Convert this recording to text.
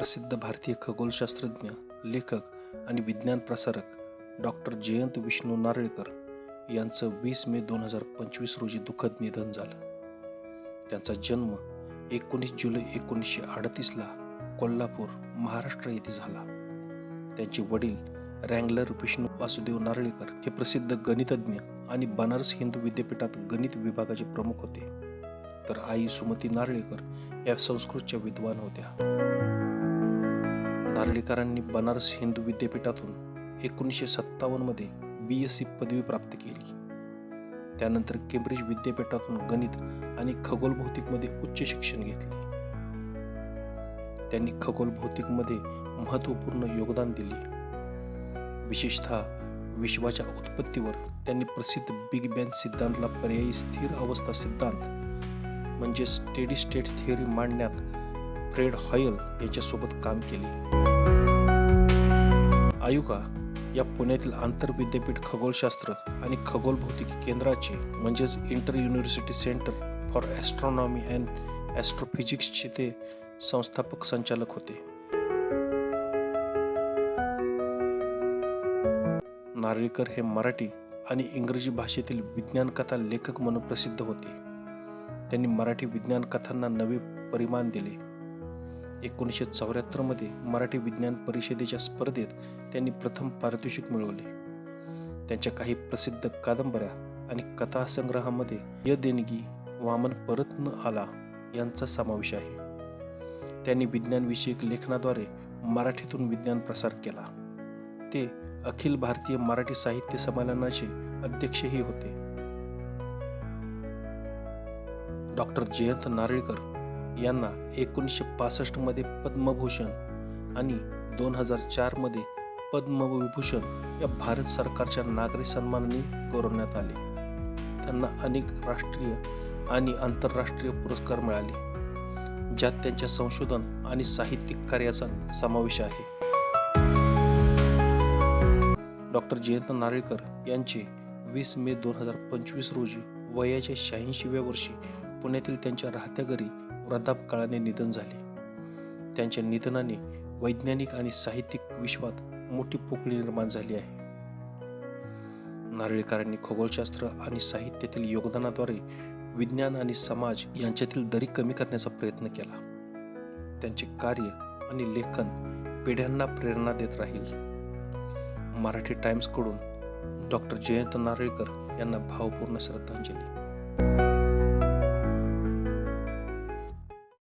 प्रसिद्ध भारतीय खगोलशास्त्रज्ञ लेखक आणि विज्ञान प्रसारक डॉक्टर जयंत विष्णू नारळीकर यांचं वीस मे दोन हजार पंचवीस रोजी दुःखद निधन झालं. त्यांचा जन्म एकोणीस जुलै एकोणीसशे अडतीसला कोल्हापूर महाराष्ट्र येथे झाला. त्यांचे वडील रँगलर विष्णू वासुदेव नारळीकर हे प्रसिद्ध गणितज्ञ आणि बनारस हिंदू विद्यापीठात गणित विभागाचे प्रमुख होते. तर आई सुमती नारळीकर या संस्कृतच्या विद्वान होत्या. नारळीकरांनी बनारस हिंदू विद्यापीठातून एकोणीसशे सत्तावन्नमध्ये बी एस सी पदवी प्राप्त केली. त्यानंतर केम्ब्रिज विद्यापीठातून गणित आणि खगोल भौतिकमध्ये उच्च शिक्षण घेतले. त्यांनी खगोल भौतिकमध्ये महत्त्वपूर्ण योगदान दिले. विशेषतः विश्वाच्या उत्पत्तीवर त्यांनी प्रसिद्ध बिग बँग सिद्धांतला पर्यायी स्थिर अवस्था सिद्धांत म्हणजे स्टेडी स्टेट थिअरी मांडण्यात फ्रेड हॉयल यांच्यासोबत काम केले. आयुका या पुण्यातील आंतरविद्यापीठ खगोलशास्त्र आणि खगोल भौतिकी केंद्राचे म्हणजेच inter university centre for astronomy and ॲस्ट्रोफिजिक्सचे ते संस्थापक संचालक होते. नारळीकर हे मराठी आणि इंग्रजी भाषेतील विज्ञान कथा लेखक म्हणून प्रसिद्ध होते. त्यांनी मराठी विज्ञान कथांना नवे परिमाण दिले. एकोणीसशे चौऱ्याहत्तरमध्ये मराठी विज्ञान परिषदेच्या स्पर्धेत त्यांनी प्रथम पारितोषिक मिळवले. त्यांच्या काही प्रसिद्ध कादंबऱ्या आणि कथासंग्रहामध्ये य देणगी वामन परत न आला यांचा समावेश आहे. त्यांनी विज्ञानविषयक लेखनाद्वारे मराठीतून विज्ञान प्रसार केला. ते अखिल भारतीय मराठी साहित्य संमेलनाचे अध्यक्षही होते. डॉक्टर जयंत नारळीकर यांना एकोणीसशे पासष्टमध्ये पद्मभूषण आणि दोन हजार चारमध्ये पद्मविभूषण या भारत सरकारच्या नागरी सन्मानाने गौरवण्यात आले. त्यांना अनेक राष्ट्रीय आणि आंतरराष्ट्रीय पुरस्कार मिळाले ज्यात त्यांच्या संशोधन आणि साहित्यिक कार्याचा समावेश आहे. डॉक्टर जयंत नारळीकर यांचे वीस मे दोन हजार पंचवीस रोजी वयाच्या शहाऐंशीव्या वर्षी पुण्यातील त्यांच्या राहत्या घरी वृद्धापकाळाने निधन झाले. त्यांच्या निधनाने वैज्ञानिक आणि साहित्यिक विश्वात मोठी पोकळी निर्माण झाली आहे. नारळीकरांनी खगोलशास्त्र आणि साहित्यातील योगदानाद्वारे विज्ञान आणि समाज यांच्यातील दरी कमी करण्याचा प्रयत्न केला. त्यांचे कार्य आणि लेखन पिढ्यांना प्रेरणा देत राहील. मराठी टाइम्सकडून डॉक्टर जयंत नारळीकर यांना भावपूर्ण श्रद्धांजली.